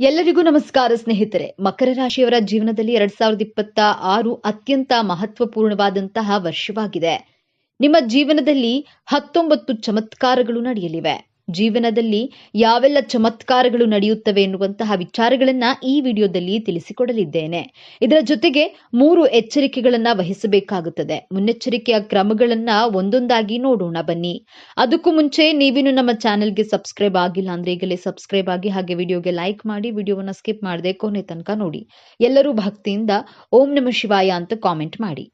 ಎಲ್ಲರಿಗೂ ನಮಸ್ಕಾರ, ಸ್ನೇಹಿತರೆ. ಮಕರ ರಾಶಿಯವರ ಜೀವನದಲ್ಲಿ ಎರಡ್ ಸಾವಿರದ ಇಪ್ಪತ್ತ ಆರು ಅತ್ಯಂತ ಮಹತ್ವಪೂರ್ಣವಾದಂತಹ ವರ್ಷವಾಗಿದೆ. ನಿಮ್ಮ ಜೀವನದಲ್ಲಿ ಹತ್ತೊಂಬತ್ತು ಚಮತ್ಕಾರಗಳು ನಡೆಯಲಿವೆ. ಜೀವನದಲ್ಲಿ ಯಾವೆಲ್ಲ ಚಮತ್ಕಾರಗಳು ನಡೆಯುತ್ತವೆ ಎನ್ನುವಂತಹ ವಿಚಾರಗಳನ್ನ ಈ ವಿಡಿಯೋದಲ್ಲಿ ತಿಳಿಸಿಕೊಡಲಿದ್ದೇನೆ. ಇದರ ಜೊತೆಗೆ ಮೂರು ಎಚ್ಚರಿಕೆಗಳನ್ನ ವಹಿಸಬೇಕಾಗುತ್ತದೆ. ಮುನ್ನೆಚ್ಚರಿಕೆಯ ಕ್ರಮಗಳನ್ನ ಒಂದೊಂದಾಗಿ ನೋಡೋಣ ಬನ್ನಿ. ಅದಕ್ಕೂ ಮುಂಚೆ ನೀವಿನ್ನು ನಮ್ಮ ಚಾನೆಲ್ಗೆ ಸಬ್ಸ್ಕ್ರೈಬ್ ಆಗಿಲ್ಲ ಅಂದ್ರೆ ಈಗಲೇ ಸಬ್ಸ್ಕ್ರೈಬ್ ಆಗಿ ಹಾಗೆ ವಿಡಿಯೋಗೆ ಲೈಕ್ ಮಾಡಿ, ವಿಡಿಯೋವನ್ನ ಸ್ಕಿಪ್ ಮಾಡದೆ ಕೊನೆ ತನಕ ನೋಡಿ. ಎಲ್ಲರೂ ಭಕ್ತಿಯಿಂದ ಓಂ ನಮ ಶಿವಾಯ ಅಂತ ಕಾಮೆಂಟ್ ಮಾಡಿ.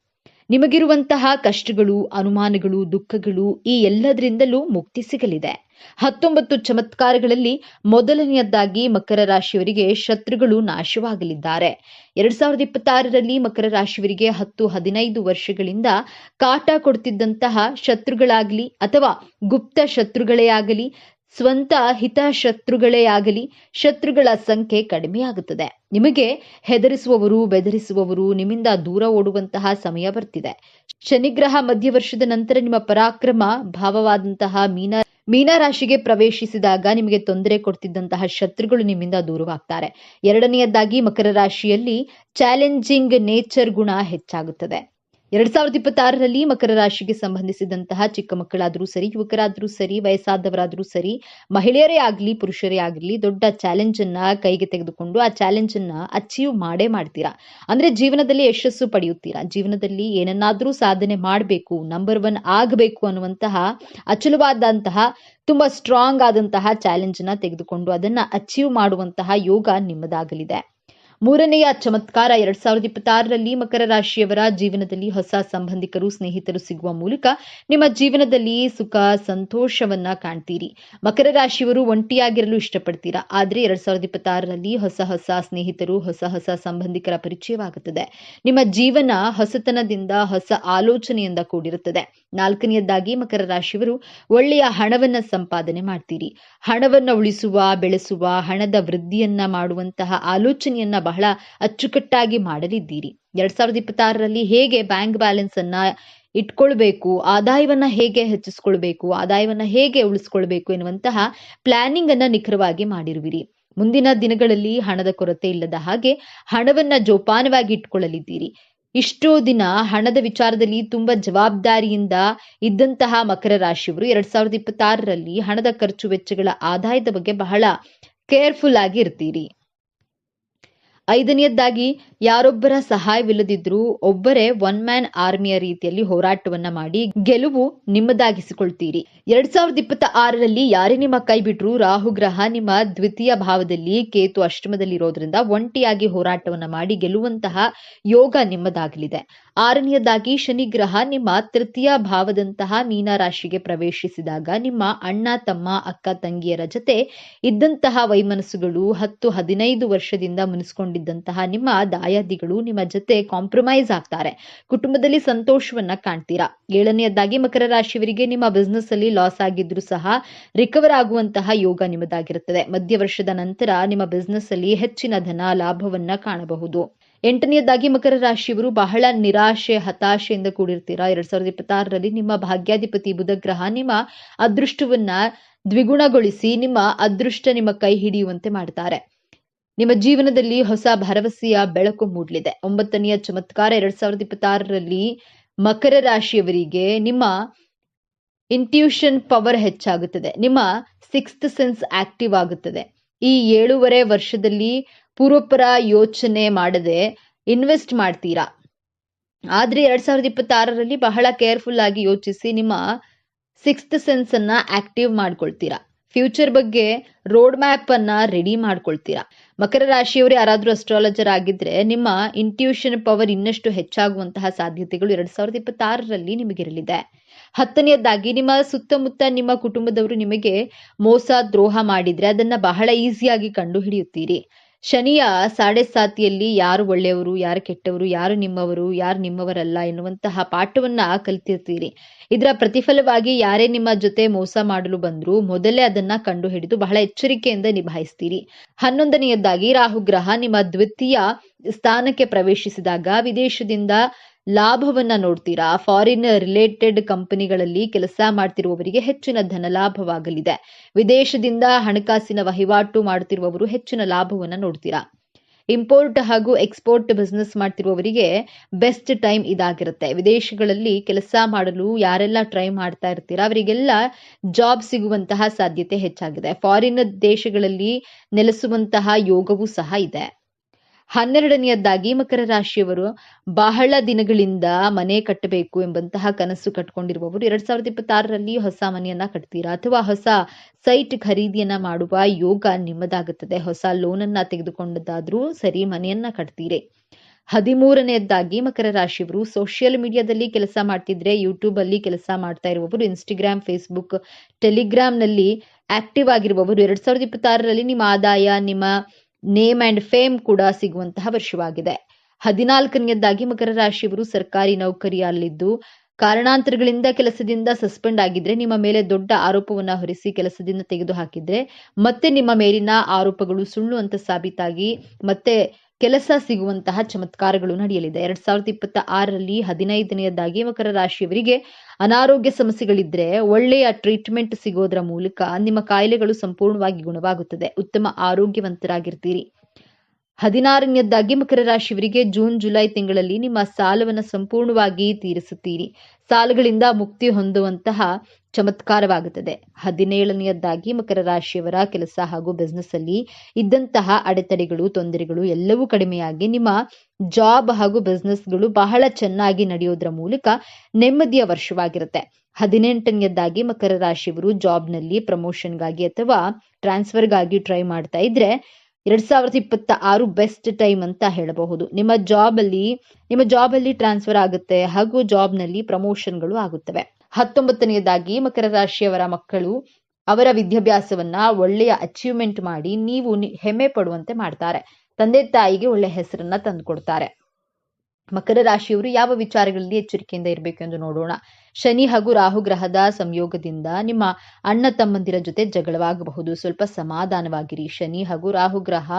ನಿಮಗಿರುವಂತಹ ಕಷ್ಟಗಳು, ಅನುಮಾನಗಳು, ದುಃಖಗಳು ಈ ಎಲ್ಲದರಿಂದಲೂ ಮುಕ್ತಿ ಸಿಗಲಿದೆ. ಹತ್ತೊಂಬತ್ತು ಚಮತ್ಕಾರಗಳಲ್ಲಿ ಮೊದಲನೆಯದ್ದಾಗಿ ಮಕರ ರಾಶಿಯವರಿಗೆ ಶತ್ರುಗಳು ನಾಶವಾಗಲಿದ್ದಾರೆ. ಎರಡ್ ಸಾವಿರದ ಇಪ್ಪತ್ತಾರರಲ್ಲಿ ಮಕರ ರಾಶಿಯವರಿಗೆ ಹತ್ತು, ಹದಿನೈದು ವರ್ಷಗಳಿಂದ ಕಾಟ ಕೊಡ್ತಿದ್ದಂತಹ ಶತ್ರುಗಳಾಗಲಿ ಅಥವಾ ಗುಪ್ತ ಶತ್ರುಗಳೇ ಆಗಲಿ ಸ್ವಂತ ಹಿತಶತ್ರುಗಳೇ ಆಗಲಿ, ಶತ್ರುಗಳ ಸಂಖ್ಯೆ ಕಡಿಮೆಯಾಗುತ್ತದೆ ನಿಮಗೆ ಹೆದರಿಸುವವರು, ಬೆದರಿಸುವವರು, ನಿಮ್ಮಿಂದ ದೂರ ಓಡುವಂತಹ ಸಮಯ ಬರ್ತಿದೆ. ಶನಿಗ್ರಹ ಮಧ್ಯವರ್ಷದ ನಂತರ ನಿಮ್ಮ ಪರಾಕ್ರಮ, ಭಾವವಾದಂತಹ ಮೀನ, ಮೀನರಾಶಿಗೆ ಪ್ರವೇಶಿಸಿದಾಗ ನಿಮಗೆ ತೊಂದರೆ ಕೊಡ್ತಿದ್ದಂತಹ ಶತ್ರುಗಳು ನಿಮ್ಮಿಂದ ದೂರವಾಗ್ತಾರೆ. ಎರಡನೆಯದಾಗಿ ಮಕರ ರಾಶಿಯಲ್ಲಿ ಚಾಲೆಂಜಿಂಗ್ ನೇಚರ್ ಗುಣ ಹೆಚ್ಚಾಗುತ್ತದೆ. ಎರಡ್ ಸಾವಿರದ ಇಪ್ಪತ್ತಾರರಲ್ಲಿ ಮಕರ ರಾಶಿಗೆ ಸಂಬಂಧಿಸಿದಂತಹ ಚಿಕ್ಕ ಮಕ್ಕಳಾದರೂ ಸರಿ, ಯುವಕರಾದರೂ ಸರಿ, ವಯಸ್ಸಾದವರಾದರೂ ಸರಿ, ಮಹಿಳೆಯರೇ ಆಗಲಿ, ಪುರುಷರೇ ಆಗಲಿ ದೊಡ್ಡ ಚಾಲೆಂಜ್ ಅನ್ನ ಕೈಗೆ ತೆಗೆದುಕೊಂಡು ಆ ಚಾಲೆಂಜ್ ಅನ್ನ ಅಚೀವ್ ಮಾಡೇ ಮಾಡ್ತೀರಾ? ಅಂದ್ರೆ ಜೀವನದಲ್ಲಿ ಯಶಸ್ಸು ಪಡೆಯುತ್ತೀರಾ? ಜೀವನದಲ್ಲಿ ಏನನ್ನಾದರೂ ಸಾಧನೆ ಮಾಡಬೇಕು ನಂಬರ್ ಒನ್ ಆಗಬೇಕು ಅನ್ನುವಂತಹ ಅಚಲವಾದಂತಹ, ತುಂಬಾ ಸ್ಟ್ರಾಂಗ್ ಆದಂತಹ ಚಾಲೆಂಜ್ನ ತೆಗೆದುಕೊಂಡು ಅದನ್ನ ಅಚೀವ್ ಮಾಡುವಂತಹ ಯೋಗ ನಿಮ್ಮದಾಗಲಿದೆ. ಮೂರನೆಯ ಚಮತ್ಕಾರ ಎರಡ್ ಸಾವಿರದ ಇಪ್ಪತ್ತಾರರಲ್ಲಿ ಮಕರ ರಾಶಿಯವರ ಜೀವನದಲ್ಲಿ ಹೊಸ ಸಂಬಂಧಿಕರು, ಸ್ನೇಹಿತರು ಸಿಗುವ ಮೂಲಕ ನಿಮ್ಮ ಜೀವನದಲ್ಲಿ ಸುಖ, ಸಂತೋಷವನ್ನ ಕಾಣ್ತೀರಿ. ಮಕರ ರಾಶಿಯವರು ಒಂಟಿಯಾಗಿರಲು ಇಷ್ಟಪಡ್ತೀರಾ? ಆದ್ರೆ ಎರಡ್ ಸಾವಿರದ ಇಪ್ಪತ್ತಾರರಲ್ಲಿ ಹೊಸ ಹೊಸ ಸ್ನೇಹಿತರು, ಹೊಸ ಹೊಸ ಸಂಬಂಧಿಕರ ಪರಿಚಯವಾಗುತ್ತದೆ. ನಿಮ್ಮ ಜೀವನ ಹೊಸತನದಿಂದ, ಹೊಸ ಆಲೋಚನೆಯಿಂದ ಕೂಡಿರುತ್ತದೆ. ನಾಲ್ಕನೆಯದಾಗಿ ಮಕರ ರಾಶಿಯವರು ಒಳ್ಳೆಯ ಹಣವನ್ನ ಸಂಪಾದನೆ ಮಾಡ್ತೀರಿ. ಹಣವನ್ನ ಉಳಿಸುವ, ಬೆಳೆಸುವ, ಹಣದ ವೃದ್ಧಿಯನ್ನ ಮಾಡುವಂತಹ ಆಲೋಚನೆಯನ್ನ ಬಹಳ ಅಚ್ಚುಕಟ್ಟಾಗಿ ಮಾಡಲಿದ್ದೀರಿ. ಎರಡ್ ಸಾವಿರದ ಇಪ್ಪತ್ತಾರರಲ್ಲಿ ಹೇಗೆ ಬ್ಯಾಂಕ್ ಬ್ಯಾಲೆನ್ಸ್ ಅನ್ನ ಇಟ್ಕೊಳ್ಬೇಕು, ಆದಾಯವನ್ನ ಹೇಗೆ ಹೆಚ್ಚಿಸ್ಕೊಳ್ಬೇಕು, ಆದಾಯವನ್ನ ಹೇಗೆ ಉಳಿಸ್ಕೊಳ್ಬೇಕು ಎನ್ನುವಂತಹ ಪ್ಲಾನಿಂಗ್ ಅನ್ನ ನಿಖರವಾಗಿ ಮಾಡಿರುವಿರಿ. ಮುಂದಿನ ದಿನಗಳಲ್ಲಿ ಹಣದ ಕೊರತೆ ಇಲ್ಲದ ಹಾಗೆ ಹಣವನ್ನ ಜೋಪಾನವಾಗಿ ಇಟ್ಕೊಳ್ಳಲಿದ್ದೀರಿ ಇಷ್ಟೋ ದಿನ ಹಣದ ವಿಚಾರದಲ್ಲಿ ತುಂಬಾ ಜವಾಬ್ದಾರಿಯಿಂದ ಇದ್ದಂತಹ ಮಕರ ರಾಶಿಯವರು ಎರಡ್ ಸಾವಿರದ ಇಪ್ಪತ್ತಾರರಲ್ಲಿ ಹಣದ ಖರ್ಚು ವೆಚ್ಚಗಳ ಆದಾಯದ ಬಗ್ಗೆ ಬಹಳ ಕೇರ್ಫುಲ್ ಆಗಿ ಇರ್ತೀರಿ. ಐದನೆಯದ್ದಾಗಿ, ಯಾರೊಬ್ಬರ ಸಹಾಯವಿಲ್ಲದಿದ್ರೂ ಒಬ್ಬರೇ ಒನ್ ಮ್ಯಾನ್ ಆರ್ಮಿಯ ರೀತಿಯಲ್ಲಿ ಹೋರಾಟವನ್ನ ಮಾಡಿ ಗೆಲುವು ನಿಮ್ಮದಾಗಿಸಿಕೊಳ್ತೀರಿ. ಎರಡ್ ಸಾವಿರದ ಇಪ್ಪತ್ತ ಆರರಲ್ಲಿ ಯಾರೇ ನಿಮ್ಮ ಕೈ ಬಿಟ್ರು ರಾಹು ಗ್ರಹ ನಿಮ್ಮ ದ್ವಿತೀಯ ಭಾವದಲ್ಲಿ ಕೇತು ಅಷ್ಟಮದಲ್ಲಿ ಇರೋದ್ರಿಂದ ಒಂಟಿಯಾಗಿ ಹೋರಾಟವನ್ನ ಮಾಡಿ ಗೆಲ್ಲುವಂತಹ ಯೋಗ ನಿಮ್ಮದಾಗಲಿದೆ. ಆರನೆಯದಾಗಿ ಶನಿ ಗ್ರಹ ನಿಮ್ಮ ತೃತೀಯ ಭಾವದಂತಹ ಮೀನ ರಾಶಿಗೆ ಪ್ರವೇಶಿಸಿದಾಗ ನಿಮ್ಮ ಅಣ್ಣ, ತಮ್ಮ, ಅಕ್ಕ, ತಂಗಿಯರ ಜೊತೆ ಇದ್ದಂತಹ ವೈಮನಸ್ಸುಗಳು ಹತ್ತು, ಹದಿನೈದು ವರ್ಷದಿಂದ ಮುನಿಸ್ಕೊಂಡಿದ್ದಂತಹ ನಿಮ್ಮ ದಾಯಾದಿಗಳು ನಿಮ್ಮ ಜೊತೆ ಕಾಂಪ್ರಮೈಸ್ ಆಗ್ತಾರೆ. ಕುಟುಂಬದಲ್ಲಿ ಸಂತೋಷವನ್ನ ಕಾಣ್ತೀರಾ? ಏಳನೆಯದಾಗಿ ಮಕರ ರಾಶಿಯವರಿಗೆ ನಿಮ್ಮ ಬಿಸ್ನೆಸ್ ಅಲ್ಲಿ ಲಾಸ್ ಆಗಿದ್ರು ಸಹ ರಿಕವರ್ ಆಗುವಂತಹ ಯೋಗ ನಿಮ್ಮದಾಗಿರುತ್ತದೆ. ಮಧ್ಯ ವರ್ಷದ ನಂತರ ನಿಮ್ಮ ಬಿಸ್ನೆಸ್ ಅಲ್ಲಿ ಹೆಚ್ಚಿನ ಧನ ಲಾಭವನ್ನ ಕಾಣಬಹುದು. ಎಂಟನೆಯದಾಗಿ ಮಕರ ರಾಶಿಯವರು ಬಹಳ ನಿರಾಶೆ, ಹತಾಶೆಯಿಂದ ಕೂಡಿರ್ತೀರಾ? ಎರಡ್ ಸಾವಿರದ ಇಪ್ಪತ್ತಾರರಲ್ಲಿ ನಿಮ್ಮ ಭಾಗ್ಯಾಧಿಪತಿ ಬುಧ ಗ್ರಹ ನಿಮ್ಮ ಅದೃಷ್ಟವನ್ನ ದ್ವಿಗುಣಗೊಳಿಸಿ, ನಿಮ್ಮ ಅದೃಷ್ಟ ನಿಮ್ಮ ಕೈ ಹಿಡಿಯುವಂತೆ ಮಾಡ್ತಾರೆ. ನಿಮ್ಮ ಜೀವನದಲ್ಲಿ ಹೊಸ ಭರವಸೆಯ ಬೆಳಕು ಮೂಡಲಿದೆ. ಒಂಬತ್ತನೆಯ ಚಮತ್ಕಾರ ಎರಡ್ ಸಾವಿರದ ಇಪ್ಪತ್ತಾರರಲ್ಲಿ ಮಕರ ರಾಶಿಯವರಿಗೆ ನಿಮ್ಮ ಇಂಟ್ಯೂಷನ್ ಪವರ್ ಹೆಚ್ಚಾಗುತ್ತದೆ. ನಿಮ್ಮ ಸಿಕ್ಸ್ತ್ ಸೆನ್ಸ್ ಆಕ್ಟಿವ್ ಆಗುತ್ತದೆ. ಈ ಏಳೂವರೆ ವರ್ಷದಲ್ಲಿ ಪೂರ್ವಪರ ಯೋಚನೆ ಮಾಡದೆ ಇನ್ವೆಸ್ಟ್ ಮಾಡ್ತೀರಾ? ಆದ್ರೆ ಎರಡ್ ಸಾವಿರದ ಇಪ್ಪತ್ತಾರರಲ್ಲಿ ಬಹಳ ಕೇರ್ಫುಲ್ ಆಗಿ ಯೋಚಿಸಿ ನಿಮ್ಮ ಸಿಕ್ಸ್ತ್ ಸೆನ್ಸ್ ಅನ್ನ ಆಕ್ಟಿವ್ ಮಾಡ್ಕೊಳ್ತೀರಾ? ಫ್ಯೂಚರ್ ಬಗ್ಗೆ ರೋಡ್ ಮ್ಯಾಪ್ ಅನ್ನ ರೆಡಿ ಮಾಡ್ಕೊಳ್ತೀರಾ? ಮಕರ ರಾಶಿಯವರು ಯಾರಾದ್ರೂ ಅಸ್ಟ್ರಾಲಜರ್ ಆಗಿದ್ರೆ ನಿಮ್ಮ ಇಂಟ್ಯೂಷನ್ ಪವರ್ ಇನ್ನಷ್ಟು ಹೆಚ್ಚಾಗುವಂತಹ ಸಾಧ್ಯತೆಗಳು ಎರಡ್ ಸಾವಿರದ ಇಪ್ಪತ್ತಾರರಲ್ಲಿ ನಿಮಗಿರಲಿದೆ. ಹತ್ತನೆಯದಾಗಿ ನಿಮ್ಮ ಸುತ್ತಮುತ್ತ ನಿಮ್ಮ ಕುಟುಂಬದವರು ನಿಮಗೆ ಮೋಸ, ದ್ರೋಹ ಮಾಡಿದ್ರೆ ಅದನ್ನ ಬಹಳ ಈಸಿಯಾಗಿ ಕಂಡು ಹಿಡಿಯುತ್ತೀರಿ ಶನಿಯ ಸಾಡೆ ಸಾತಿಯಲ್ಲಿ ಯಾರು ಒಳ್ಳೆಯವರು, ಯಾರು ಕೆಟ್ಟವರು, ಯಾರು ನಿಮ್ಮವರು, ಯಾರು ನಿಮ್ಮವರಲ್ಲ ಎನ್ನುವಂತಹ ಪಾಠವನ್ನ ಕಲಿತಿರ್ತೀರಿ. ಇದರ ಪ್ರತಿಫಲವಾಗಿ ಯಾರೇ ನಿಮ್ಮ ಜೊತೆ ಮೋಸ ಮಾಡಲು ಬಂದ್ರು ಮೊದಲೇ ಅದನ್ನ ಕಂಡು ಹಿಡಿದು ಬಹಳ ಎಚ್ಚರಿಕೆಯಿಂದ ನಿಭಾಯಿಸ್ತೀರಿ. ಹನ್ನೊಂದನೆಯದ್ದಾಗಿ ರಾಹುಗ್ರಹ ನಿಮ್ಮ ದ್ವಿತೀಯ ಸ್ಥಾನಕ್ಕೆ ಪ್ರವೇಶಿಸಿದಾಗ ವಿದೇಶದಿಂದ ಲಾಭವನ್ನ ನೋಡ್ತೀರಾ? ಫಾರಿನ್ ರಿಲೇಟೆಡ್ ಕಂಪನಿಗಳಲ್ಲಿ ಕೆಲಸ ಮಾಡ್ತಿರುವವರಿಗೆ ಹೆಚ್ಚಿನ ಧನ ಲಾಭವಾಗಲಿದೆ. ವಿದೇಶದಿಂದ ಹಣಕಾಸಿನ ವಹಿವಾಟು ಮಾಡುತ್ತಿರುವವರು ಹೆಚ್ಚಿನ ಲಾಭವನ್ನ ನೋಡ್ತೀರಾ? ಇಂಪೋರ್ಟ್ ಹಾಗೂ ಎಕ್ಸ್ಪೋರ್ಟ್ ಬಿಸ್ನೆಸ್ ಮಾಡ್ತಿರುವವರಿಗೆ ಬೆಸ್ಟ್ ಟೈಮ್ ಇದಾಗಿರುತ್ತೆ. ವಿದೇಶಗಳಲ್ಲಿ ಕೆಲಸ ಮಾಡಲು ಯಾರೆಲ್ಲ ಟ್ರೈ ಮಾಡ್ತಾ ಇರ್ತೀರಾ, ಅವರಿಗೆಲ್ಲ ಜಾಬ್ ಸಿಗುವಂತಹ ಸಾಧ್ಯತೆ ಹೆಚ್ಚಾಗಿದೆ. ಫಾರಿನ್ ದೇಶಗಳಲ್ಲಿ ನೆಲೆಸುವಂತಹ ಯೋಗವೂ ಸಹ ಇದೆ. ಹನ್ನೆರಡನೆಯದ್ದಾಗಿ ಮಕರ ರಾಶಿಯವರು ಬಹಳ ದಿನಗಳಿಂದ ಮನೆ ಕಟ್ಟಬೇಕು ಎಂಬಂತಹ ಕನಸು ಕಟ್ಕೊಂಡಿರುವವರು. ಎರಡ್ ಸಾವಿರದ ಇಪ್ಪತ್ತಾರರಲ್ಲಿ ಹೊಸ ಮನೆಯನ್ನ ಕಟ್ತೀರಾ? ಅಥವಾ ಹೊಸ ಸೈಟ್ ಖರೀದಿಯನ್ನ ಮಾಡುವ ಯೋಗ ನಿಮ್ಮದಾಗುತ್ತದೆ? ಹೊಸ ಲೋನನ್ನ ತೆಗೆದುಕೊಂಡದ್ದಾದ್ರೂ ಸರಿ ಮನೆಯನ್ನ ಕಟ್ತೀರಿ. ಹದಿಮೂರನೆಯದ್ದಾಗಿ ಮಕರ ರಾಶಿಯವರು ಸೋಷಿಯಲ್ ಮೀಡಿಯಾದಲ್ಲಿ ಕೆಲಸ ಮಾಡ್ತಿದ್ರೆ ಯೂಟ್ಯೂಬ್ ಅಲ್ಲಿ ಕೆಲಸ ಮಾಡ್ತಾ ಇರುವವರು, ಇನ್ಸ್ಟಾಗ್ರಾಮ್, ಫೇಸ್ಬುಕ್, ಟೆಲಿಗ್ರಾಮ್ನಲ್ಲಿ ಆಕ್ಟಿವ್ ಆಗಿರುವವರು. ಎರಡ್ ಸಾವಿರದ ಇಪ್ಪತ್ತಾರರಲ್ಲಿ ನಿಮ್ಮ ಆದಾಯ, ನಿಮ್ಮ ನೇಮ್ ಅಂಡ್ ಫೇಮ್ ಕೂಡ ಸಿಗುವಂತಹ ವರ್ಷವಾಗಿದೆ. ಹದಿನಾಲ್ಕನೆಯದ್ದಾಗಿ ಮಕರ ರಾಶಿಯವರು ಸರ್ಕಾರಿ ನೌಕರಿಯಲ್ಲಿದ್ದು, ಕಾರಣಾಂತರಗಳಿಂದ ಕೆಲಸದಿಂದ ಸಸ್ಪೆಂಡ್ ಆಗಿದ್ರೆ ನಿಮ್ಮ ಮೇಲೆ ದೊಡ್ಡ ಆರೋಪವನ್ನ ಹೊರಿಸಿ ಕೆಲಸದಿಂದ ತೆಗೆದು ಹಾಕಿದ್ರೆ ಮತ್ತೆ ನಿಮ್ಮ ಮೇಲಿನ ಆರೋಪಗಳು ಸುಳ್ಳು ಅಂತ ಸಾಬೀತಾಗಿ ಮತ್ತೆ ಕೆಲಸ ಸಿಗುವಂತಹ ಚಮತ್ಕಾರಗಳು ನಡೆಯಲಿದೆ. ಎರಡ್ ಸಾವಿರದ ಇಪ್ಪತ್ತ ಆರರಲ್ಲಿ ಹದಿನೈದನೆಯದಾಗಿ ಮಕರ ರಾಶಿಯವರಿಗೆ ಅನಾರೋಗ್ಯ ಸಮಸ್ಯೆಗಳಿದ್ರೆ ಒಳ್ಳೆಯ ಟ್ರೀಟ್ಮೆಂಟ್ ಸಿಗೋದ್ರ ಮೂಲಕ ನಿಮ್ಮ ಕಾಯಿಲೆಗಳು ಸಂಪೂರ್ಣವಾಗಿ ಗುಣವಾಗುತ್ತದೆ. ಉತ್ತಮ ಆರೋಗ್ಯವಂತರಾಗಿರ್ತೀರಿ. ಹದಿನಾರನೆಯದ್ದಾಗಿ ಮಕರ ರಾಶಿಯವರಿಗೆ ಜೂನ್, ಜುಲೈ ತಿಂಗಳಲ್ಲಿ ನಿಮ್ಮ ಸಾಲವನ್ನು ಸಂಪೂರ್ಣವಾಗಿ ತೀರಿಸುತ್ತೀರಿ. ಸಾಲಗಳಿಂದ ಮುಕ್ತಿ ಹೊಂದುವಂತಹ ಚಮತ್ಕಾರವಾಗುತ್ತದೆ. ಹದಿನೇಳನೆಯದ್ದಾಗಿ ಮಕರ ರಾಶಿಯವರ ಕೆಲಸ ಹಾಗೂ ಬಿಸ್ನೆಸ್ ಅಲ್ಲಿ ಇದ್ದಂತಹ ಅಡೆತಡೆಗಳು, ತೊಂದರೆಗಳು ಎಲ್ಲವೂ ಕಡಿಮೆಯಾಗಿ ನಿಮ್ಮ ಜಾಬ್ ಹಾಗೂ ಬಿಸ್ನೆಸ್ಗಳು ಬಹಳ ಚೆನ್ನಾಗಿ ನಡೆಯೋದ್ರ ಮೂಲಕ ನೆಮ್ಮದಿಯ ವರ್ಷವಾಗಿರುತ್ತೆ. ಹದಿನೆಂಟನೆಯದ್ದಾಗಿ ಮಕರ ರಾಶಿಯವರು ಜಾಬ್ನಲ್ಲಿ ಪ್ರಮೋಷನ್ಗಾಗಿ ಅಥವಾ ಟ್ರಾನ್ಸ್ಫರ್ಗಾಗಿ ಟ್ರೈ ಮಾಡ್ತಾ ಇದ್ರೆ ಎರಡ್ ಸಾವಿರದ ಇಪ್ಪತ್ತ ಆರು ಬೆಸ್ಟ್ ಟೈಮ್ ಅಂತ ಹೇಳಬಹುದು. ನಿಮ್ಮ ಜಾಬ್ ಅಲ್ಲಿ, ನಿಮ್ಮ ಜಾಬ್ ಅಲ್ಲಿ ಟ್ರಾನ್ಸ್ಫರ್ ಆಗುತ್ತೆ ಹಾಗೂ ಜಾಬ್ನಲ್ಲಿ ಪ್ರಮೋಷನ್ಗಳು ಆಗುತ್ತವೆ. ಹತ್ತೊಂಬತ್ತನೆಯದಾಗಿ ಮಕರ ರಾಶಿಯವರ ಮಕ್ಕಳು ಅವರ ವಿದ್ಯಾಭ್ಯಾಸವನ್ನ ಒಳ್ಳೆಯ ಅಚೀವ್ಮೆಂಟ್ ಮಾಡಿ ನೀವು ಹೆಮ್ಮೆ ಪಡುವಂತೆ ಮಾಡ್ತಾರೆ. ತಂದೆ ತಾಯಿಗೆ ಒಳ್ಳೆ ಹೆಸರನ್ನ ತಂದುಕೊಡ್ತಾರೆ. ಮಕರ ರಾಶಿಯವರು ಯಾವ ವಿಚಾರಗಳಲ್ಲಿ ಎಚ್ಚರಿಕೆಯಿಂದ ಇರಬೇಕು ಎಂದು ನೋಡೋಣ. ಶನಿ ಹಾಗೂ ರಾಹು ಗ್ರಹದ ಸಂಯೋಗದಿಂದ ನಿಮ್ಮ ಅಣ್ಣ ತಮ್ಮಂದಿರ ಜೊತೆ ಜಗಳವಾಗಬಹುದು. ಸ್ವಲ್ಪ ಸಮಾಧಾನವಾಗಿರಿ. ಶನಿ ಹಾಗೂ ರಾಹು ಗ್ರಹ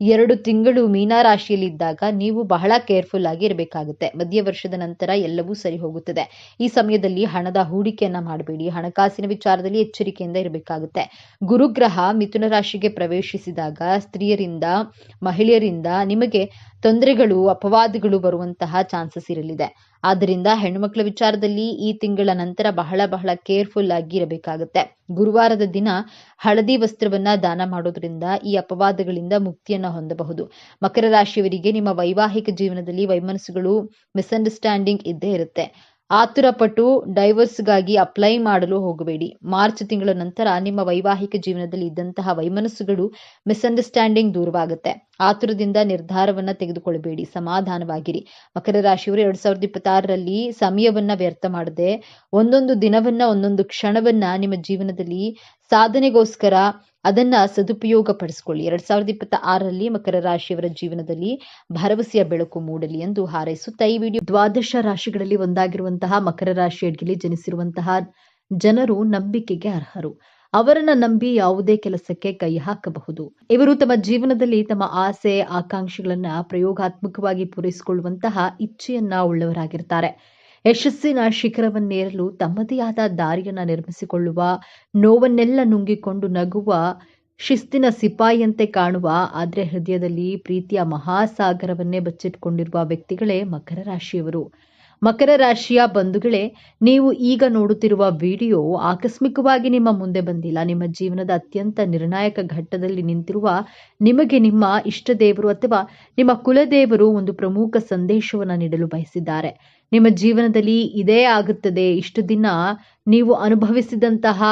ಎರಡು ತಿಂಗಳು ಮೀನ ರಾಶಿಯಲ್ಲಿದ್ದಾಗ ನೀವು ಬಹಳ ಕೇರ್ಫುಲ್ ಆಗಿ ಇರಬೇಕಾಗುತ್ತೆ. ಮಧ್ಯ ವರ್ಷದ ನಂತರ ಎಲ್ಲವೂ ಸರಿ ಹೋಗುತ್ತದೆ. ಈ ಸಮಯದಲ್ಲಿ ಹಣದ ಹೂಡಿಕೆಯನ್ನ ಮಾಡಬೇಡಿ. ಹಣಕಾಸಿನ ವಿಚಾರದಲ್ಲಿ ಎಚ್ಚರಿಕೆಯಿಂದ ಇರಬೇಕಾಗುತ್ತೆ. ಗುರುಗ್ರಹ ಮಿಥುನ ರಾಶಿಗೆ ಪ್ರವೇಶಿಸಿದಾಗ ಸ್ತ್ರೀಯರಿಂದ, ಮಹಿಳೆಯರಿಂದ ನಿಮಗೆ ತೊಂದರೆಗಳು, ಅಪವಾದಗಳು ಬರುವಂತಹ ಚಾನ್ಸಸ್ ಇರಲಿದೆ. ಆದ್ದರಿಂದ ಹೆಣ್ಣುಮಕ್ಕಳ ವಿಚಾರದಲ್ಲಿ ಈ ತಿಂಗಳ ನಂತರ ಬಹಳ ಬಹಳ ಕೇರ್ಫುಲ್ ಆಗಿ ಇರಬೇಕಾಗುತ್ತೆ ಗುರುವಾರದ ದಿನ ಹಳದಿ ವಸ್ತ್ರವನ್ನ ದಾನ ಮಾಡೋದ್ರಿಂದ ಈ ಅಪವಾದಗಳಿಂದ ಮುಕ್ತಿಯನ್ನ ಹೊಂದಬಹುದು. ಮಕರ ರಾಶಿಯವರಿಗೆ ನಿಮ್ಮ ವೈವಾಹಿಕ ಜೀವನದಲ್ಲಿ ವೈಮನಸ್ಸುಗಳು ಮಿಸ್ಅಂಡರ್ಸ್ಟ್ಯಾಂಡಿಂಗ್ ಇದ್ದೇ ಇರುತ್ತೆ. ಆತುರಪಟ್ಟು ಡೈವರ್ಸ್ಗಾಗಿ ಅಪ್ಲೈ ಮಾಡಲು ಹೋಗಬೇಡಿ. ಮಾರ್ಚ್ ತಿಂಗಳ ನಂತರ ನಿಮ್ಮ ವೈವಾಹಿಕ ಜೀವನದಲ್ಲಿ ಇದ್ದಂತಹ ವೈಮನಸ್ಸುಗಳು ಮಿಸ್ಅಂಡರ್ಸ್ಟ್ಯಾಂಡಿಂಗ್ ದೂರವಾಗುತ್ತೆ. ಆತುರದಿಂದ ನಿರ್ಧಾರವನ್ನ ತೆಗೆದುಕೊಳ್ಳಬೇಡಿ. ಸಮಾಧಾನವಾಗಿರಿ. ಮಕರ ರಾಶಿಯವರು ಎರಡ್ ಸಾವಿರದ ಇಪ್ಪತ್ತಾರರಲ್ಲಿ ಸಮಯವನ್ನ ವ್ಯರ್ಥ ಮಾಡದೆ ಒಂದೊಂದು ದಿನವನ್ನ, ಒಂದೊಂದು ಕ್ಷಣವನ್ನ ನಿಮ್ಮ ಜೀವನದಲ್ಲಿ ಸಾಧನೆಗೋಸ್ಕರ ಅದನ್ನ ಸದುಪಯೋಗ ಪಡಿಸ್ಕೊಳ್ಳಿ ಎರಡ್ ಸಾವಿರದ ಇಪ್ಪತ್ತ ಆರರಲ್ಲಿ ಮಕರ ರಾಶಿಯವರ ಜೀವನದಲ್ಲಿ ಭರವಸೆಯ ಬೆಳಕು ಮೂಡಲಿ ಎಂದು ಹಾರೈಸುತ್ತಾ ಈ ವಿಡಿಯೋ. ದ್ವಾದಶ ರಾಶಿಗಳಲ್ಲಿ ಒಂದಾಗಿರುವಂತಹ ಮಕರ ರಾಶಿಯಲ್ಲಿ ಜನಿಸಿರುವಂತಹ ಜನರು ನಂಬಿಕೆಗೆ ಅರ್ಹರು. ಅವರನ್ನ ನಂಬಿ ಯಾವುದೇ ಕೆಲಸಕ್ಕೆ ಕೈ ಹಾಕಬಹುದು. ಇವರು ತಮ್ಮ ಜೀವನದಲ್ಲಿ ತಮ್ಮ ಆಸೆ, ಆಕಾಂಕ್ಷೆಗಳನ್ನ ಪ್ರಯೋಗಾತ್ಮಕವಾಗಿ ಪೂರೈಸಿಕೊಳ್ಳುವಂತಹ ಇಚ್ಛೆಯನ್ನ ಉಳ್ಳವರಾಗಿರ್ತಾರೆ. ಯಶಸ್ಸಿನ ಶಿಖರವನ್ನೇರಲು ತಮ್ಮದೇ ಆದ ದಾರಿಯನ್ನ ನಿರ್ಮಿಸಿಕೊಳ್ಳುವ, ನೋವನ್ನೆಲ್ಲ ನುಂಗಿಕೊಂಡು ನಗುವ, ಶಿಸ್ತಿನ ಸಿಪಾಯಿಯಂತೆ ಕಾಣುವ, ಆದ್ರೆ ಹೃದಯದಲ್ಲಿ ಪ್ರೀತಿಯ ಮಹಾಸಾಗರವನ್ನೇ ಬಚ್ಚಿಟ್ಕೊಂಡಿರುವ ವ್ಯಕ್ತಿಗಳೇ ಮಕರ ರಾಶಿಯವರು. ಮಕರ ರಾಶಿಯ ಬಂಧುಗಳೇ, ನೀವು ಈಗ ನೋಡುತ್ತಿರುವ ವಿಡಿಯೋ ಆಕಸ್ಮಿಕವಾಗಿ ನಿಮ್ಮ ಮುಂದೆ ಬಂದಿಲ್ಲ. ನಿಮ್ಮ ಜೀವನದ ಅತ್ಯಂತ ನಿರ್ಣಾಯಕ ಘಟ್ಟದಲ್ಲಿ ನಿಂತಿರುವ ನಿಮಗೆ ನಿಮ್ಮ ಇಷ್ಟ ದೇವರು ಅಥವಾ ನಿಮ್ಮ ಕುಲದೇವರು ಒಂದು ಪ್ರಮುಖ ಸಂದೇಶವನ್ನು ನೀಡಲು ಬಯಸಿದ್ದಾರೆ. ನಿಮ್ಮ ಜೀವನದಲ್ಲಿ ಇದೇ ಆಗುತ್ತದೆ. ಇಷ್ಟು ದಿನ ನೀವು ಅನುಭವಿಸಿದಂತಹ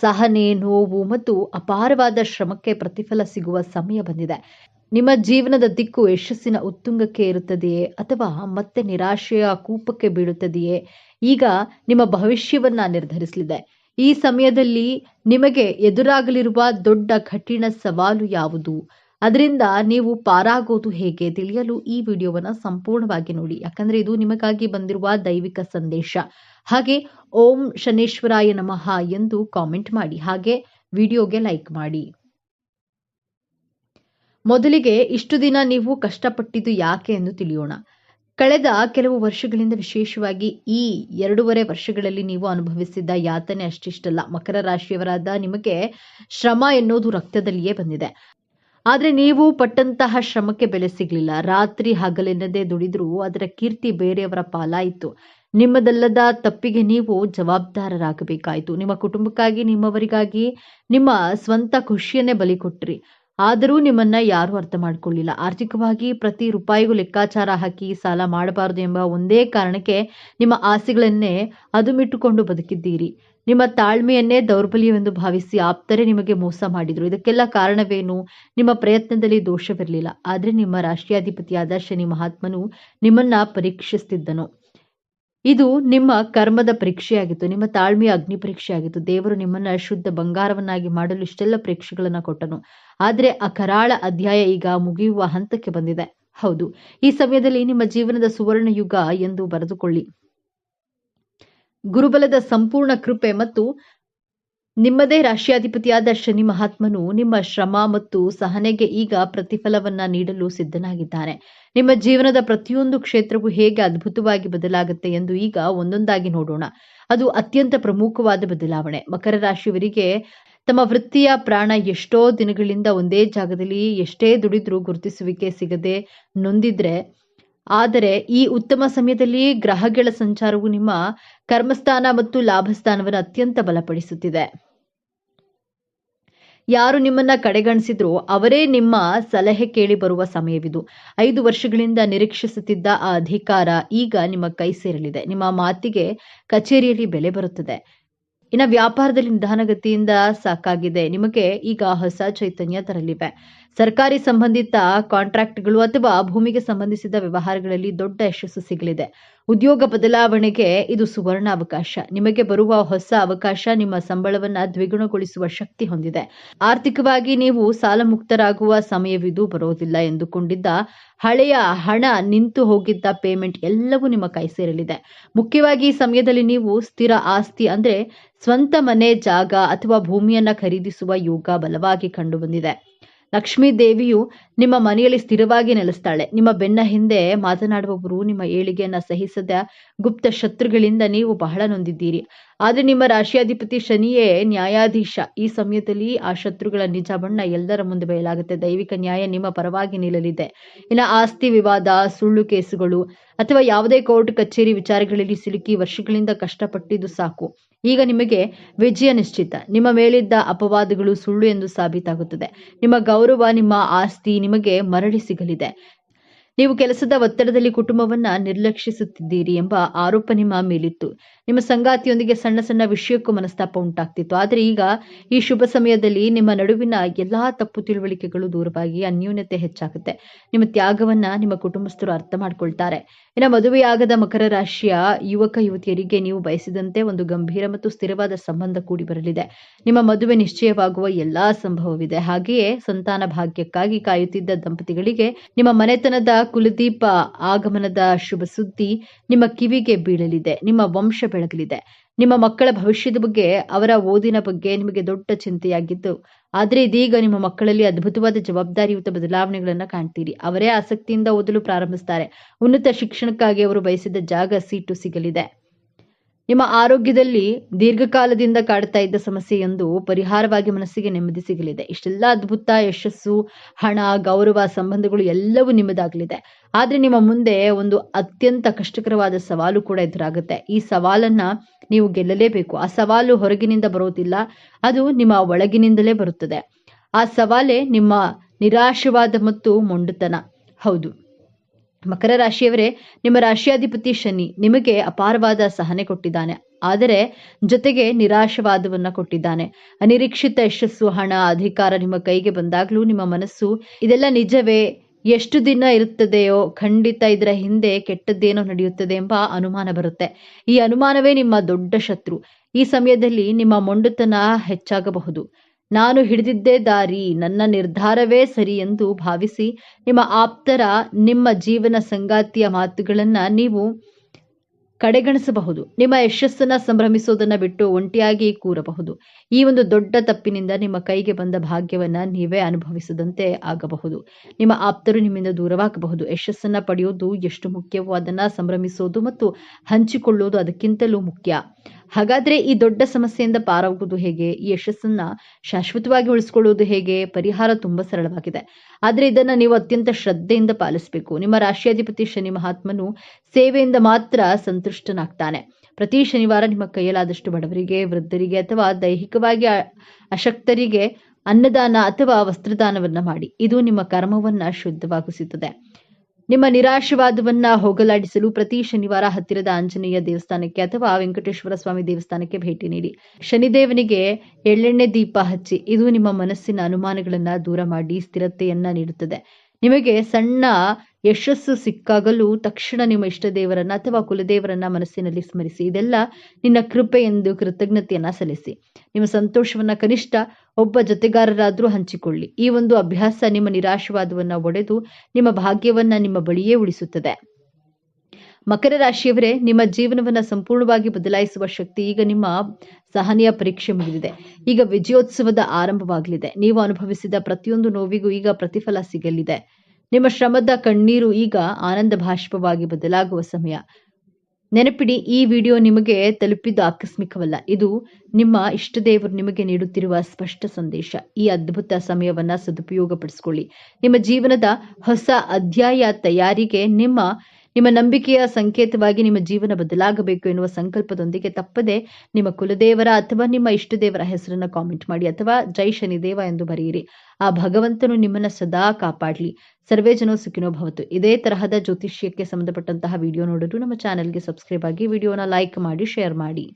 ಸಹನೆ, ನೋವು ಮತ್ತು ಅಪಾರವಾದ ಶ್ರಮಕ್ಕೆ ಪ್ರತಿಫಲ ಸಿಗುವ ಸಮಯ ಬಂದಿದೆ. ನಿಮ್ಮ ಜೀವನದ ದಿಕ್ಕು ಯಶಸ್ಸಿನ ಉತ್ತುಂಗಕ್ಕೆ ಇರುತ್ತದೆಯೇ ಅಥವಾ ಮತ್ತೆ ನಿರಾಶೆಯ ಕೂಪಕ್ಕೆ ಬೀಳುತ್ತದೆಯೇ? ಈಗ ನಿಮ್ಮ ಭವಿಷ್ಯವನ್ನ ನಿರ್ಧರಿಸಲಿದೆ. ಈ ಸಮಯದಲ್ಲಿ ನಿಮಗೆ ಎದುರಾಗಲಿರುವ ದೊಡ್ಡ ಕಠಿಣ ಸವಾಲು ಯಾವುದು? ಅದರಿಂದ ನೀವು ಪಾರಾಗೋದು ಹೇಗೆ? ತಿಳಿಯಲು ಈ ವಿಡಿಯೋವನ್ನು ಸಂಪೂರ್ಣವಾಗಿ ನೋಡಿ. ಯಾಕಂದ್ರೆ ಇದು ನಿಮಗಾಗಿ ಬಂದಿರುವ ದೈವಿಕ ಸಂದೇಶ. ಹಾಗೆ ಓಂ ಶನೇಶ್ವರಾಯ ನಮಃ ಎಂದು ಕಾಮೆಂಟ್ ಮಾಡಿ. ಹಾಗೆ ವಿಡಿಯೋಗೆ ಲೈಕ್ ಮಾಡಿ. ಮೊದಲಿಗೆ ಇಷ್ಟು ದಿನ ನೀವು ಕಷ್ಟಪಟ್ಟಿದ್ದು ಯಾಕೆ ಎಂದು ತಿಳಿಯೋಣ. ಕಳೆದ ಕೆಲವು ವರ್ಷಗಳಿಂದ ವಿಶೇಷವಾಗಿ ಈ ಎರಡೂವರೆ ವರ್ಷಗಳಲ್ಲಿ ನೀವು ಅನುಭವಿಸಿದ್ದ ಯಾತನೆ ಅಷ್ಟಿಷ್ಟಲ್ಲ. ಮಕರ ರಾಶಿಯವರಾದ ನಿಮಗೆ ಶ್ರಮ ಎನ್ನುವುದು ರಕ್ತದಲ್ಲಿಯೇ ಬಂದಿದೆ. ಆದರೆ ನೀವು ಪಟ್ಟಂತಹ ಶ್ರಮಕ್ಕೆ ಬೆಲೆ ಸಿಗಲಿಲ್ಲ. ರಾತ್ರಿ ಹಗಲೆನ್ನದೇ ದುಡಿದ್ರೂ, ಅದರ ಕೀರ್ತಿ ಬೇರೆಯವರ ಪಾಲಾಯಿತು. ನಿಮ್ಮದಲ್ಲದ ತಪ್ಪಿಗೆ ನೀವು ಜವಾಬ್ದಾರರಾಗಬೇಕಾಯಿತು. ನಿಮ್ಮ ಕುಟುಂಬಕ್ಕಾಗಿ, ನಿಮ್ಮವರಿಗಾಗಿ ನಿಮ್ಮ ಸ್ವಂತ ಖುಷಿಯನ್ನೇ ಬಲಿ ಕೊಟ್ರಿ. ಆದರೂ ನಿಮ್ಮನ್ನ ಯಾರೂ ಅರ್ಥ ಮಾಡಿಕೊಳ್ಳಿಲ್ಲ. ಆರ್ಥಿಕವಾಗಿ ಪ್ರತಿ ರೂಪಾಯಿಗೂ ಲೆಕ್ಕಾಚಾರ ಹಾಕಿ ಸಾಲ ಮಾಡಬಾರದು ಎಂಬ ಒಂದೇ ಕಾರಣಕ್ಕೆ ನಿಮ್ಮ ಆಸೆಗಳನ್ನೇ ಅದುಮಿಟ್ಟುಕೊಂಡು ಬದುಕಿದ್ದೀರಿ. ನಿಮ್ಮ ತಾಳ್ಮೆಯನ್ನೇ ದೌರ್ಬಲ್ಯವೆಂದು ಭಾವಿಸಿ ಆಪ್ತರೆ ನಿಮಗೆ ಮೋಸ ಮಾಡಿದ್ರು. ಇದಕ್ಕೆಲ್ಲ ಕಾರಣವೇನು? ನಿಮ್ಮ ಪ್ರಯತ್ನದಲ್ಲಿ ದೋಷವಿರಲಿಲ್ಲ. ಆದರೆ ನಿಮ್ಮ ರಾಷ್ಟ್ರೀಯಾಧಿಪತಿಯಾದ ಶನಿ ಮಹಾತ್ಮನು ನಿಮ್ಮನ್ನ ಪರೀಕ್ಷಿಸ್ತಿದ್ದನು. ಇದು ನಿಮ್ಮ ಕರ್ಮದ ಪರೀಕ್ಷೆಯಾಗಿತ್ತು, ನಿಮ್ಮ ತಾಳ್ಮೆಯ ಅಗ್ನಿ ಪರೀಕ್ಷೆಯಾಗಿತ್ತು. ದೇವರು ನಿಮ್ಮನ್ನ ಶುದ್ಧ ಬಂಗಾರವನ್ನಾಗಿ ಮಾಡಲು ಇಷ್ಟೆಲ್ಲ ಪರೀಕ್ಷೆಗಳನ್ನು ಕೊಟ್ಟನು. ಆದರೆ ಆ ಕರಾಳ ಅಧ್ಯಾಯ ಈಗ ಮುಗಿಯುವ ಹಂತಕ್ಕೆ ಬಂದಿದೆ. ಹೌದು, ಈ ಸಮಯದಲ್ಲಿ ನಿಮ್ಮ ಜೀವನದ ಸುವರ್ಣ ಯುಗ ಎಂದು ಬರೆದುಕೊಳ್ಳಿ. ಗುರುಬಲದ ಸಂಪೂರ್ಣ ಕೃಪೆ ಮತ್ತು ನಿಮ್ಮದೇ ರಾಷ್ಟ್ರಾಧಿಪತಿಯಾದ ಶನಿ ಮಹಾತ್ಮನು ನಿಮ್ಮ ಶ್ರಮ ಮತ್ತು ಸಹನೆಗೆ ಈಗ ಪ್ರತಿಫಲವನ್ನ ನೀಡಲು ಸಿದ್ಧನಾಗಿದ್ದಾನೆ ನಿಮ್ಮ ಜೀವನದ ಪ್ರತಿಯೊಂದು ಕ್ಷೇತ್ರವೂ ಹೇಗೆ ಅದ್ಭುತವಾಗಿ ಬದಲಾಗುತ್ತೆ ಎಂದು ಈಗ ಒಂದೊಂದಾಗಿ ನೋಡೋಣ. ಅದು ಅತ್ಯಂತ ಪ್ರಮುಖವಾದ ಬದಲಾವಣೆ. ಮಕರ ರಾಶಿಯವರಿಗೆ ತಮ್ಮ ವೃತ್ತಿಯ ಪ್ರಾಣ ಎಷ್ಟೋ ದಿನಗಳಿಂದ ಒಂದೇ ಜಾಗದಲ್ಲಿ ಎಷ್ಟೇ ದುಡಿದ್ರೂ ಗುರುತಿಸುವಿಕೆ ಸಿಗದೆ ನೊಂದಿದ್ರೆ, ಆದರೆ ಈ ಉತ್ತಮ ಸಮಯದಲ್ಲಿ ಗ್ರಹಗಳ ಸಂಚಾರವು ನಿಮ್ಮ ಕರ್ಮಸ್ಥಾನ ಮತ್ತು ಲಾಭಸ್ಥಾನವನ್ನು ಅತ್ಯಂತ ಬಲಪಡಿಸುತ್ತಿದೆ. ಯಾರು ನಿಮ್ಮನ್ನ ಕಡೆಗಣಿಸಿದ್ರು ಅವರೇ ನಿಮ್ಮ ಸಲಹೆ ಕೇಳಿ ಬರುವ ಸಮಯವಿದು. ಐದು ವರ್ಷಗಳಿಂದ ನಿರೀಕ್ಷಿಸುತ್ತಿದ್ದ ಆ ಅಧಿಕಾರ ಈಗ ನಿಮ್ಮ ಕೈ ಸೇರಲಿದೆ. ನಿಮ್ಮ ಮಾತಿಗೆ ಕಚೇರಿಯಲ್ಲಿ ಬೆಲೆ ಬರುತ್ತದೆ. ಇನ್ನು ವ್ಯಾಪಾರದಲ್ಲಿ ನಿಧಾನಗತಿಯಿಂದ ಸಾಕಾಗಿದೆ. ನಿಮಗೆ ಈಗ ಹೊಸ ಚೈತನ್ಯ ತರಲಿವೆ. ಸರ್ಕಾರಿ ಸಂಬಂಧಿತ ಕಾಂಟ್ರಾಕ್ಟ್ಗಳು ಅಥವಾ ಭೂಮಿಗೆ ಸಂಬಂಧಿಸಿದ ವ್ಯವಹಾರಗಳಲ್ಲಿ ದೊಡ್ಡ ಯಶಸ್ಸು ಸಿಗಲಿದೆ. ಉದ್ಯೋಗ ಬದಲಾವಣೆಗೆ ಇದು ಸುವರ್ಣ ಅವಕಾಶ ನಿಮಗೆ ಬರುವ ಹೊಸ ಅವಕಾಶ ನಿಮ್ಮ ಸಂಬಳವನ್ನು ದ್ವಿಗುಣಗೊಳಿಸುವ ಶಕ್ತಿ ಹೊಂದಿದೆ. ಆರ್ಥಿಕವಾಗಿ ನೀವು ಸಾಲ ಮುಕ್ತರಾಗುವ ಸಮಯವಿದು ಬರೋದಿಲ್ಲ ಎಂದುಕೊಂಡಿದ್ದ ಹಳೆಯ ಹಣ ನಿಂತು ಹೋಗಿದ್ದ ಪೇಮೆಂಟ್ ಎಲ್ಲವೂ ನಿಮ್ಮ ಕೈ ಸೇರಲಿದೆ. ಮುಖ್ಯವಾಗಿ ಈ ಸಮಯದಲ್ಲಿ ನೀವು ಸ್ಥಿರ ಆಸ್ತಿ ಅಂದ್ರೆ ಸ್ವಂತ ಮನೆ, ಜಾಗ ಅಥವಾ ಭೂಮಿಯನ್ನ ಖರೀದಿಸುವ ಯೋಗ ಬಲವಾಗಿ ಕಂಡುಬಂದಿದೆ ಲಕ್ಷ್ಮೀ ದೇವಿಯು ನಿಮ್ಮ ಮನೆಯಲ್ಲಿ ಸ್ಥಿರವಾಗಿ ನೆಲೆಸ್ತಾಳೆ. ನಿಮ್ಮ ಬೆನ್ನ ಹಿಂದೆ ಮಾತನಾಡುವವರು ನಿಮ್ಮ ಏಳಿಗೆಯನ್ನ ಸಹಿಸದ ಗುಪ್ತ ಶತ್ರುಗಳಿಂದ ನೀವು ಬಹಳ ನೊಂದಿದ್ದೀರಿ. ಆದರೆ ನಿಮ್ಮ ರಾಶಿಯಾಧಿಪತಿ ಶನಿಯೇ ನ್ಯಾಯಾಧೀಶ. ಈ ಸಮಯದಲ್ಲಿ ಆ ಶತ್ರುಗಳ ನಿಜ ಬಣ್ಣ ಎಲ್ಲರ ಮುಂದೆ ಬಯಲಾಗುತ್ತೆ. ದೈವಿಕ ನ್ಯಾಯ ನಿಮ್ಮ ಪರವಾಗಿ ನಿಲ್ಲಲಿದೆ. ಇನ್ನು ಆಸ್ತಿ ವಿವಾದ, ಸುಳ್ಳು ಕೇಸುಗಳು ಅಥವಾ ಯಾವುದೇ ಕೋರ್ಟ್ ಕಚೇರಿ ವಿಚಾರಗಳಲ್ಲಿ ಸಿಲುಕಿ ವರ್ಷಗಳಿಂದ ಕಷ್ಟಪಟ್ಟಿದ್ದು ಸಾಕು. ಈಗ ನಿಮಗೆ ವಿಜಯ ನಿಶ್ಚಿತ. ನಿಮ್ಮ ಮೇಲಿದ್ದ ಅಪವಾದಗಳು ಸುಳ್ಳು ಎಂದು ಸಾಬೀತಾಗುತ್ತದೆ. ನಿಮ್ಮ ಗೌರವ, ನಿಮ್ಮ ಆಸ್ತಿ ನಿಮಗೆ ಮರಳಿ ಸಿಗಲಿದೆ. ನೀವು ಕೆಲಸದ ಒತ್ತಡದಲ್ಲಿ ಕುಟುಂಬವನ್ನ ನಿರ್ಲಕ್ಷಿಸುತ್ತಿದ್ದೀರಿ ಎಂಬ ಆರೋಪ ನಿಮ್ಮ ಮೇಲಿತ್ತು. ನಿಮ್ಮ ಸಂಗಾತಿಯೊಂದಿಗೆ ಸಣ್ಣ ಸಣ್ಣ ವಿಷಯಕ್ಕೂ ಮನಸ್ತಾಪ ಉಂಟಾಗ್ತಿತ್ತು. ಆದರೆ ಈಗ ಈ ಶುಭ ಸಮಯದಲ್ಲಿ ನಿಮ್ಮ ನಡುವಿನ ಎಲ್ಲಾ ತಪ್ಪು ತಿಳುವಳಿಕೆಗಳು ದೂರವಾಗಿ ಅನ್ಯೂನ್ಯತೆ ಹೆಚ್ಚಾಗುತ್ತೆ. ನಿಮ್ಮ ತ್ಯಾಗವನ್ನ ನಿಮ್ಮ ಕುಟುಂಬಸ್ಥರು ಅರ್ಥ ಮಾಡ್ಕೊಳ್ತಾರೆ. ಇನ್ನ ಮದುವೆಯಾಗದ ಮಕರ ರಾಶಿಯ ಯುವಕ ಯುವತಿಯರಿಗೆ ನೀವು ಬಯಸಿದಂತೆ ಒಂದು ಗಂಭೀರ ಮತ್ತು ಸ್ಥಿರವಾದ ಸಂಬಂಧ ಕೂಡಿ ಬರಲಿದೆ. ನಿಮ್ಮ ಮದುವೆ ನಿಶ್ಚಯವಾಗುವ ಎಲ್ಲಾ ಸಂಭವವಿದೆ. ಹಾಗೆಯೇ ಸಂತಾನ ಭಾಗ್ಯಕ್ಕಾಗಿ ಕಾಯುತ್ತಿದ್ದ ದಂಪತಿಗಳಿಗೆ ನಿಮ್ಮ ಮನೆತನದ ಕುಲದೀಪ ಆಗಮನದ ಶುಭ ಸುದ್ದಿ ನಿಮ್ಮ ಕಿವಿಗೆ ಬೀಳಲಿದೆ, ನಿಮ್ಮ ವಂಶ ಬೆಳಗಲಿದೆ. ನಿಮ್ಮ ಮಕ್ಕಳ ಭವಿಷ್ಯದ ಬಗ್ಗೆ, ಅವರ ಓದಿನ ಬಗ್ಗೆ ನಿಮಗೆ ದೊಡ್ಡ ಚಿಂತೆಯಾಗಿದ್ದು, ಆದರೆ ಇದೀಗ ನಿಮ್ಮ ಮಕ್ಕಳಲ್ಲಿ ಅದ್ಭುತವಾದ ಜವಾಬ್ದಾರಿಯುತ ಬದಲಾವಣೆಗಳನ್ನು ಕಾಣ್ತೀರಿ. ಅವರೇ ಆಸಕ್ತಿಯಿಂದ ಓದಲು ಪ್ರಾರಂಭಿಸ್ತಾರೆ. ಉನ್ನತ ಶಿಕ್ಷಣಕ್ಕಾಗಿ ಅವರು ಬಯಸಿದ ಜಾಗ, ಸೀಟು ಸಿಗಲಿದೆ. ನಿಮ್ಮ ಆರೋಗ್ಯದಲ್ಲಿ ದೀರ್ಘಕಾಲದಿಂದ ಕಾಡ್ತಾ ಇದ್ದ ಸಮಸ್ಯೆಯೊಂದು ಪರಿಹಾರವಾಗಿ ಮನಸ್ಸಿಗೆ ನೆಮ್ಮದಿ ಸಿಗಲಿದೆ. ಇಷ್ಟೆಲ್ಲ ಅದ್ಭುತ, ಯಶಸ್ಸು, ಹಣ, ಗೌರವ, ಸಂಬಂಧಗಳು ಎಲ್ಲವೂ ನಿಮ್ಮದಾಗಲಿದೆ. ಆದರೆ ನಿಮ್ಮ ಮುಂದೆ ಒಂದು ಅತ್ಯಂತ ಕಷ್ಟಕರವಾದ ಸವಾಲು ಕೂಡ ಎದುರಾಗುತ್ತೆ. ಈ ಸವಾಲನ್ನ ನೀವು ಗೆಲ್ಲಲೇಬೇಕು. ಆ ಸವಾಲು ಹೊರಗಿನಿಂದ ಬರೋದಿಲ್ಲ, ಅದು ನಿಮ್ಮ ಒಳಗಿನಿಂದಲೇ ಬರುತ್ತದೆ. ಆ ಸವಾಲೇ ನಿಮ್ಮ ನಿರಾಶವಾದ ಮತ್ತು ಮೊಂಡುತನ. ಹೌದು. ಮಕರ ರಾಶಿಯವರೇ, ನಿಮ್ಮ ರಾಶಿಯಾಧಿಪತಿ ಶನಿ ನಿಮಗೆ ಅಪಾರವಾದ ಸಹನೆ ಕೊಟ್ಟಿದ್ದಾನೆ. ಆದರೆ ಜೊತೆಗೆ ನಿರಾಶವಾದವನ್ನ ಕೊಟ್ಟಿದ್ದಾನೆ. ಅನಿರೀಕ್ಷಿತ ಯಶಸ್ಸು, ಹಣ, ಅಧಿಕಾರ ನಿಮ್ಮ ಕೈಗೆ ಬಂದಾಗಲೂ ನಿಮ್ಮ ಮನಸ್ಸು ಇದೆಲ್ಲ ನಿಜವೇ? ಎಷ್ಟು ದಿನ ಇರುತ್ತದೆಯೋ, ಖಂಡಿತ ಇದರ ಹಿಂದೆ ಕೆಟ್ಟದ್ದೇನೋ ನಡೆಯುತ್ತದೆ ಎಂಬ ಅನುಮಾನ ಬರುತ್ತೆ. ಈ ಅನುಮಾನವೇ ನಿಮ್ಮ ದೊಡ್ಡ ಶತ್ರು. ಈ ಸಮಯದಲ್ಲಿ ನಿಮ್ಮ ಮೊಂಡುತನ ಹೆಚ್ಚಾಗಬಹುದು. ನಾನು ಹಿಡಿದಿದ್ದೇ ದಾರಿ, ನನ್ನ ನಿರ್ಧಾರವೇ ಸರಿ ಎಂದು ಭಾವಿಸಿ ನಿಮ್ಮ ಆಪ್ತರ, ನಿಮ್ಮ ಜೀವನ ಸಂಗಾತಿಯ ಮಾತುಗಳನ್ನ ನೀವು ಕಡೆಗಣಿಸಬಹುದು. ನಿಮ್ಮ ಯಶಸ್ಸನ್ನ ಸಂಭ್ರಮಿಸೋದನ್ನ ಬಿಟ್ಟು ಒಂಟಿಯಾಗಿ ಕೂರಬಹುದು. ಈ ಒಂದು ದೊಡ್ಡ ತಪ್ಪಿನಿಂದ ನಿಮ್ಮ ಕೈಗೆ ಬಂದ ಭಾಗ್ಯವನ್ನ ನೀವೇ ಅನುಭವಿಸದಂತೆ ಆಗಬಹುದು. ನಿಮ್ಮ ಆಪ್ತರು ನಿಮ್ಮಿಂದ ದೂರವಾಗಬಹುದು. ಯಶಸ್ಸನ್ನ ಪಡೆಯೋದು ಎಷ್ಟು ಮುಖ್ಯವೋ ಅದನ್ನ ಸಂಭ್ರಮಿಸೋದು ಮತ್ತು ಹಂಚಿಕೊಳ್ಳೋದು ಅದಕ್ಕಿಂತಲೂ ಮುಖ್ಯ. ಹಾಗಾದ್ರೆ ಈ ದೊಡ್ಡ ಸಮಸ್ಯೆಯಿಂದ ಪಾರಾಗುವುದು ಹೇಗೆ? ಈ ಯಶಸ್ಸನ್ನ ಶಾಶ್ವತವಾಗಿ ಉಳಿಸ್ಕೊಳ್ಳುವುದು ಹೇಗೆ? ಪರಿಹಾರ ತುಂಬಾ ಸರಳವಾಗಿದೆ. ಆದ್ರೆ ಇದನ್ನ ನೀವು ಅತ್ಯಂತ ಶ್ರದ್ಧೆಯಿಂದ ಪಾಲಿಸಬೇಕು. ನಿಮ್ಮ ರಾಶಿಯಾಧಿಪತಿ ಶನಿ ಮಹಾತ್ಮನು ಸೇವೆಯಿಂದ ಮಾತ್ರ ಸಂತುಷ್ಟನಾಗ್ತಾನೆ. ಪ್ರತಿ ಶನಿವಾರ ನಿಮ್ಮ ಕೈಯಲಾದಷ್ಟು ಬಡವರಿಗೆ, ವೃದ್ಧರಿಗೆ ಅಥವಾ ದೈಹಿಕವಾಗಿ ಅಶಕ್ತರಿಗೆ ಅನ್ನದಾನ ಅಥವಾ ವಸ್ತ್ರದಾನವನ್ನ ಮಾಡಿ. ಇದು ನಿಮ್ಮ ಕರ್ಮವನ್ನ ಶುದ್ಧವಾಗಿಸುತ್ತದೆ. ನಿಮ್ಮ ನಿರಾಶವಾದವನ್ನ ಹೋಗಲಾಡಿಸಲು ಪ್ರತಿ ಶನಿವಾರ ಹತ್ತಿರದ ಆಂಜನೇಯ ದೇವಸ್ಥಾನಕ್ಕೆ ಅಥವಾ ವೆಂಕಟೇಶ್ವರ ಸ್ವಾಮಿ ದೇವಸ್ಥಾನಕ್ಕೆ ಭೇಟಿ ನೀಡಿ. ಶನಿದೇವನಿಗೆ ಎಳ್ಳೆಣ್ಣೆ ದೀಪ ಹಚ್ಚಿ ಇದು ನಿಮ್ಮ ಮನಸ್ಸಿನ ಅನುಮಾನಗಳನ್ನ ದೂರ ಮಾಡಿ ಸ್ಥಿರತೆಯನ್ನ ನೀಡುತ್ತದೆ. ನಿಮಗೆ ಸಣ್ಣ ಯಶಸ್ಸು ಸಿಕ್ಕಾಗಲೂ ತಕ್ಷಣ ನಿಮ್ಮ ಇಷ್ಟ ದೇವರನ್ನ ಅಥವಾ ಕುಲದೇವರನ್ನ ಮನಸ್ಸಿನಲ್ಲಿ ಸ್ಮರಿಸಿ. ಇದೆಲ್ಲ ನಿನ್ನ ಕೃಪೆ ಎಂದು ಕೃತಜ್ಞತೆಯನ್ನ ಸಲ್ಲಿಸಿ. ನಿಮ್ಮ ಸಂತೋಷವನ್ನ ಕನಿಷ್ಠ ಒಬ್ಬ ಜೊತೆಗಾರರಾದರೂ ಹಂಚಿಕೊಳ್ಳಿ. ಈ ಒಂದು ಅಭ್ಯಾಸ ನಿಮ್ಮ ನಿರಾಶವಾದವನ್ನ ಒಡೆದು ನಿಮ್ಮ ಭಾಗ್ಯವನ್ನ ನಿಮ್ಮ ಬಳಿಯೇ ಉಳಿಸುತ್ತದೆ. ಮಕರ ರಾಶಿಯವರೇ, ನಿಮ್ಮ ಜೀವನವನ್ನ ಸಂಪೂರ್ಣವಾಗಿ ಬದಲಾಯಿಸುವ ಶಕ್ತಿ ಈಗ ನಿಮ್ಮ ಸಹನೆಯ ಪರೀಕ್ಷೆ ಮುಗಿದಿದೆ. ಈಗ ವಿಜಯೋತ್ಸವದ ಆರಂಭವಾಗಲಿದೆ. ನೀವು ಅನುಭವಿಸಿದ ಪ್ರತಿಯೊಂದು ನೋವಿಗೂ ಈಗ ಪ್ರತಿಫಲ ಸಿಗಲಿದೆ. ನಿಮ್ಮ ಶ್ರಮದ ಕಣ್ಣೀರು ಈಗ ಆನಂದ ಭಾಷ್ಪವಾಗಿ ಬದಲಾಗುವ ಸಮಯ. ನೆನಪಿಡಿ, ಈ ವಿಡಿಯೋ ನಿಮಗೆ ತಲುಪಿದ್ದು ಆಕಸ್ಮಿಕವಲ್ಲ. ಇದು ನಿಮ್ಮ ಇಷ್ಟದೇವರು ನಿಮಗೆ ನೀಡುತ್ತಿರುವ ಸ್ಪಷ್ಟ ಸಂದೇಶ. ಈ ಅದ್ಭುತ ಸಮಯವನ್ನ ಸದುಪಯೋಗಪಡಿಸಿಕೊಳ್ಳಿ. ನಿಮ್ಮ ಜೀವನದ ಹೊಸ ಅಧ್ಯಾಯ ತಯಾರಿಗೆ ನಿಮ್ಮ ನಿಮ್ಮ ನಂಬಿಕೆಯ ಸಂಕೇತವಾಗಿ ನಿಮ್ಮ ಜೀವನ ಬದಲಾಗಬೇಕು ಎನ್ನುವ ಸಂಕಲ್ಪದೊಂದಿಗೆ ತಪ್ಪದೆ ನಿಮ್ಮ ಕುಲದೇವರ ಅಥವಾ ನಿಮ್ಮ ಇಷ್ಟದೇವರ ಹೆಸರನ್ನ ಕಾಮೆಂಟ್ ಮಾಡಿ ಅಥವಾ ಜೈ ಶನಿದೇವ ಎಂದು ಬರೆಯಿರಿ. ಆ ಭಗವಂತನು ನಿಮ್ಮನ್ನ ಸದಾ ಕಾಪಾಡಲಿ. ಸರ್ವೇ ಜನೋ ಸುಖಿನೋ ಭವತು. ಇದೇ ತರಹದ ಜ್ಯೋತಿಷ್ಯಕ್ಕೆ ಸಂಬಂಧಪಟ್ಟಂತಹ ವಿಡಿಯೋ ನೋಡಲು ನಮ್ಮ ಚಾನೆಲ್ಗೆ ಸಬ್ಸ್ಕ್ರೈಬ್ ಆಗಿ ವಿಡಿಯೋನ ಲೈಕ್ ಮಾಡಿ ಶೇರ್ ಮಾಡಿ.